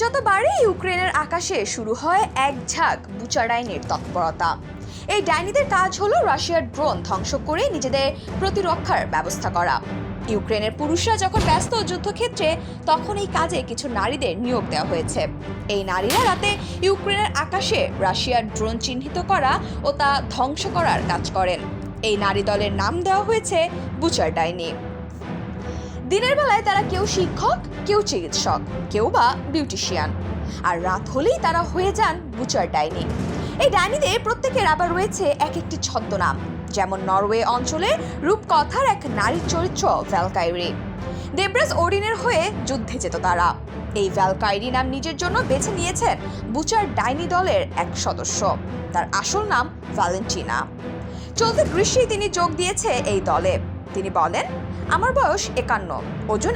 যত বাড়ে ইউক্রেনের আকাশে শুরু হয় এক ঝাঁক বুচা ডাইনির তৎপরতা। এই ডাইনিদের কাজ হলো রাশিয়ার ড্রোন ধ্বংস করে নিজেদের প্রতিরক্ষার ব্যবস্থা করা। ইউক্রেনের পুরুষরা যখন ব্যস্ত যুদ্ধক্ষেত্রে, তখন এই কাজে কিছু নারীদের নিয়োগ দেওয়া হয়েছে। এই নারীরা রাতে ইউক্রেনের আকাশে রাশিয়ার ড্রোন চিহ্নিত করা ও তা ধ্বংস করার কাজ করেন। এই নারী দলের নাম দেওয়া হয়েছে বুচার ডাইনি দিনের বেলায় তারা কেউ শিক্ষক, কেউ চিকিৎসক, কেউ বা বিউটিশিয়ান। আর রাত হলেই তারা হয়ে যান বুচার ডাইনি। এই ডাইনিদের প্রত্যেকের আবার রয়েছে এক একটি ছদ্মনাম, যেমন নরওয়ে অঞ্চলে রূপকথার এক নারীর চরিত্র ভ্যালকাইরি। দেবরাজ ওরিনের হয়ে যুদ্ধে যেত তারা। এই ভ্যালকাইরি নাম নিজের জন্য বেছে নিয়েছেন বুচার ডাইনি দলের এক সদস্য। তার আসল নাম ভ্যালেন্টিনা। চলতি গ্রীষ্মেই তিনি যোগ দিয়েছে এই দলে। তিনি বলেন আমার বয়স একান্ন ওজন